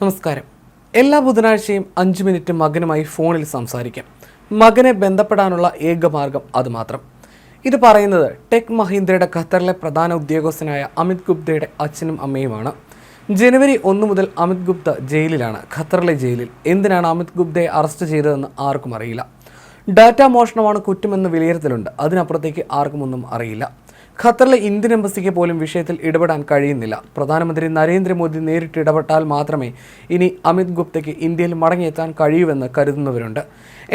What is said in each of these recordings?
നമസ്കാരം. എല്ലാ ബുധനാഴ്ചയും അഞ്ച് മിനിറ്റ് മകനുമായി ഫോണിൽ സംസാരിക്കാം. മകനെ ബന്ധപ്പെടാനുള്ള ഏക മാർഗം അത് മാത്രം ഇത് പറയുന്നത് ടെക് മഹീന്ദ്രയുടെ ഖത്തറിലെ പ്രധാന ഉദ്യോഗസ്ഥനായ അമിത് ഗുപ്തയുടെ അച്ഛനും അമ്മയുമാണ്. ജനുവരി ഒന്ന് മുതൽ അമിത് ഗുപ്ത ജയിലിലാണ് ഖത്തറിലെ ജയിലിൽ. എന്തിനാണ് അമിത് ഗുപ്തയെ അറസ്റ്റ് ചെയ്തതെന്ന് ആർക്കും അറിയില്ല. ഡാറ്റ മോഷണമാണ് കുറ്റമെന്ന് വിലയിരുത്തലുണ്ട്. അതിനപ്പുറത്തേക്ക് ആർക്കും ഒന്നും അറിയില്ല. ഖത്തറിലെ ഇന്ത്യൻ എംബസിക്ക് പോലും വിഷയത്തിൽ ഇടപെടാൻ കഴിയുന്നില്ല. പ്രധാനമന്ത്രി നരേന്ദ്രമോദി നേരിട്ട് ഇടപെട്ടാൽ മാത്രമേ ഇനി അമിത് ഗുപ്തയ്ക്ക് ഇന്ത്യയിൽ മടങ്ങിയെത്താൻ കഴിയൂവെന്ന് കരുതുന്നവരുണ്ട്.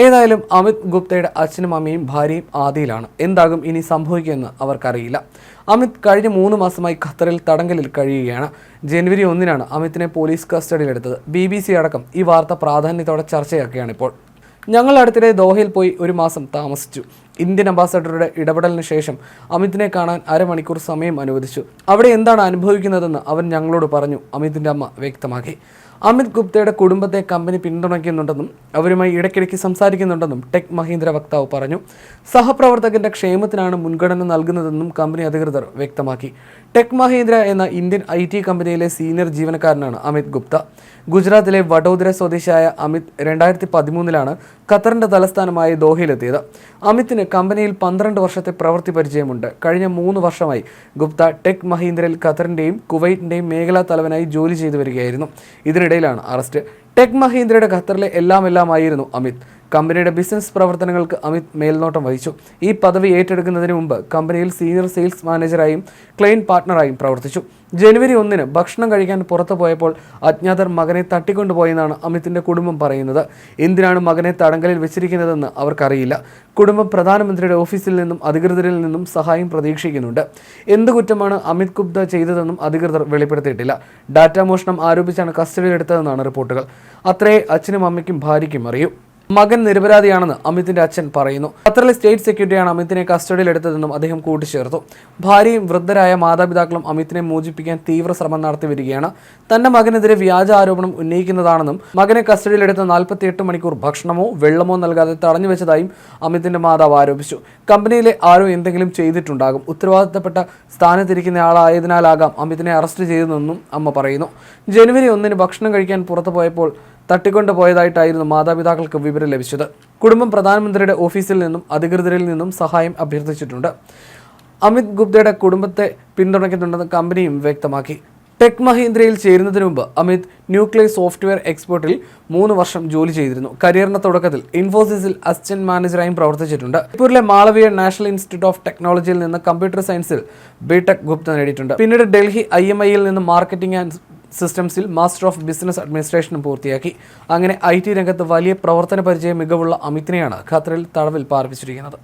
ഏതായാലും അമിത് ഗുപ്തയുടെ അച്ഛനും അമ്മയും ഭാര്യയും ആദിയിലാണ്. എന്താകും ഇനി സംഭവിക്കുമെന്ന് അവർക്കറിയില്ല. അമിത് കഴിഞ്ഞ മൂന്ന് മാസമായി ഖത്തറിൽ തടങ്കലിൽ കഴിയുകയാണ്. ജനുവരി ഒന്നിനാണ് അമിതിനെ പോലീസ് കസ്റ്റഡിയിലെടുത്തത്. ബി ബി സി അടക്കം ഈ വാർത്ത പ്രാധാന്യത്തോടെ ചർച്ചയാക്കുകയാണ് ഇപ്പോൾ ഞങ്ങൾ അടുത്തിടെ ദോഹയിൽ പോയി ഒരു മാസം താമസിച്ചു. ഇന്ത്യൻ അംബാസഡറുടെ ഇടപെടലിന് ശേഷം അമിതിനെ കാണാൻ അരമണിക്കൂർ സമയം അനുവദിച്ചു. അവിടെ എന്താണ് അനുഭവിക്കുന്നതെന്ന് അവൻ ഞങ്ങളോട് പറഞ്ഞു. അമിതിന്റെ അമ്മ വ്യക്തമാക്കി. അമിത് ഗുപ്തയുടെ കുടുംബത്തെ കമ്പനി പിന്തുണയ്ക്കുന്നുണ്ടെന്നും അവരുമായി ഇടയ്ക്കിടയ്ക്ക് സംസാരിക്കുന്നുണ്ടെന്നും ടെക് മഹീന്ദ്ര വക്താവ് പറഞ്ഞു. സഹപ്രവർത്തകന്റെ ക്ഷേമത്തിനാണ് മുൻഗണന നൽകുന്നതെന്നും കമ്പനി അധികൃതർ വ്യക്തമാക്കി. ടെക് മഹീന്ദ്ര എന്ന ഇന്ത്യൻ ഐ ടി കമ്പനിയിലെ സീനിയർ ജീവനക്കാരനാണ് അമിത് ഗുപ്ത. ഗുജറാത്തിലെ വഡോദര സ്വദേശിയായ അമിത് രണ്ടായിരത്തി പതിമൂന്നിലാണ് ഖത്തറിന്റെ തലസ്ഥാനമായ ദോഹയിലെത്തിയത്. അമിത്തിന് കമ്പനിയിൽ പന്ത്രണ്ട് വർഷത്തെ പ്രവൃത്തി പരിചയമുണ്ട്. കഴിഞ്ഞ മൂന്ന് വർഷമായി ഗുപ്ത ടെക് മഹീന്ദ്രയിൽ ഖത്തറിന്റെയും കുവൈറ്റിന്റെയും മേഖലാ തലവനായി ജോലി ചെയ്തു വരികയായിരുന്നു. ഇതിനിടയിലാണ് അറസ്റ്റ്. ടെക് മഹീന്ദ്രയുടെ ഖത്തറിലെ എല്ലാം എല്ലാമായിരുന്നു അമിത്. കമ്പനിയുടെ ബിസിനസ് പ്രവർത്തനങ്ങൾക്ക് അമിത് മേൽനോട്ടം വഹിച്ചു. ഈ പദവി ഏറ്റെടുക്കുന്നതിന് മുമ്പ് കമ്പനിയിൽ സീനിയർ സെയിൽസ് മാനേജറായും ക്ലെയിൻ പാർട്ണറായും പ്രവർത്തിച്ചു. ജനുവരി ഒന്നിന് ഭക്ഷണം കഴിക്കാൻ പുറത്തു പോയപ്പോൾ അജ്ഞാതർ മകനെ തട്ടിക്കൊണ്ടുപോയെന്നാണ് അമിത്തിന്റെ കുടുംബം പറയുന്നത്. എന്തിനാണ് മകനെ തടങ്കലിൽ വെച്ചിരിക്കുന്നതെന്ന് അവർക്കറിയില്ല. കുടുംബം പ്രധാനമന്ത്രിയുടെ ഓഫീസിൽ നിന്നും അധികൃതരിൽ നിന്നും സഹായം പ്രതീക്ഷിക്കുന്നുണ്ട്. എന്ത് കുറ്റമാണ് അമിത് ഗുപ്ത ചെയ്തതെന്നും അധികൃതർ വെളിപ്പെടുത്തിയിട്ടില്ല. ഡാറ്റ മോഷണം ആരോപിച്ചാണ് കസ്റ്റഡിയിലെടുത്തതെന്നാണ് റിപ്പോർട്ടുകൾ. അത്രേ അച്ഛനും അമ്മയ്ക്കും ഭാര്യയ്ക്കും അറിയൂ. മകൻ നിരപരാധിയാണെന്ന് അമിതിന്റെ അച്ഛൻ പറയുന്നു. ഖത്തറിലെ സ്റ്റേറ്റ് സെക്രട്ടറിയാണ് അമിതിനെ കസ്റ്റഡിയിലെടുത്തതെന്നും അദ്ദേഹം കൂട്ടിച്ചേർത്തു. ഭാര്യയും വൃദ്ധരായ മാതാപിതാക്കളും അമിതിനെ മോചിപ്പിക്കാൻ തീവ്ര ശ്രമം നടത്തി വരികയാണ്. തന്റെ മകനെതിരെ വ്യാജ ആരോപണം ഉന്നയിക്കുന്നതാണെന്നും മകനെ കസ്റ്റഡിയിലെടുത്ത നാൽപ്പത്തിയെട്ട് മണിക്കൂർ ഭക്ഷണമോ വെള്ളമോ നൽകാതെ തടഞ്ഞു വെച്ചതായും അമിതിന്റെ മാതാവ് ആരോപിച്ചു. കമ്പനിയിലെ ആരോ എന്തെങ്കിലും ചെയ്തിട്ടുണ്ടാകും. ഉത്തരവാദിത്തപ്പെട്ട സ്ഥാനത്തിരിക്കുന്ന ആളായതിനാലാകാം അമിതിനെ അറസ്റ്റ് ചെയ്തതെന്നും അമ്മ പറയുന്നു. ജനുവരി ഒന്നിന് ഭക്ഷണം കഴിക്കാൻ പുറത്തു പോയപ്പോൾ തട്ടിക്കൊണ്ടു പോയതായിട്ടായിരുന്നു മാതാപിതാക്കൾക്ക് വിവരം ലഭിച്ചത്. കുടുംബം പ്രധാനമന്ത്രിയുടെ ഓഫീസിൽ നിന്നും അധികൃതരിൽ നിന്നും സഹായം അഭ്യർത്ഥിച്ചിട്ടുണ്ട്. അമിത് ഗുപ്തയുടെ കുടുംബത്തെ പിന്തുണയ്ക്കുന്നുണ്ടെന്ന് കമ്പനിയും വ്യക്തമാക്കി. ടെക് മഹീന്ദ്രയിൽ ചേരുന്നതിന് മുമ്പ് അമിത് ന്യൂക്ലിയർ സോഫ്റ്റ്വെയർ എക്സ്പോർട്ടിൽ മൂന്ന് വർഷം ജോലി ചെയ്തിരുന്നു. കരിയറിന്റെ തുടക്കത്തിൽ ഇൻഫോസിസിൽ അസിസ്റ്റന്റ് മാനേജറായും പ്രവർത്തിച്ചിട്ടുണ്ട്. ജയ്പൂരിലെ മാളവിയ നാഷണൽ ഇൻസ്റ്റിറ്റ്യൂട്ട് ഓഫ് ടെക്നോളജിയിൽ നിന്ന് കമ്പ്യൂട്ടർ സയൻസിൽ ബിടെക് ഗുപ്ത നേടിയിട്ടുണ്ട്. പിന്നീട് ഡൽഹി ഐ എം ഐയിൽ നിന്ന് മാർക്കറ്റിംഗ് ആൻഡ് സിസ്റ്റംസിൽ മാസ്റ്റർ ഓഫ് ബിസിനസ് അഡ്മിനിസ്ട്രേഷനും പൂർത്തിയാക്കി. അങ്ങനെ ഐ ടി രംഗത്ത് വലിയ പ്രവർത്തന പരിചയ മികവുള്ള അമിതിനെയാണ് ഖത്തറിൽ തടവിൽ പാർപ്പിച്ചിരിക്കുന്നത്.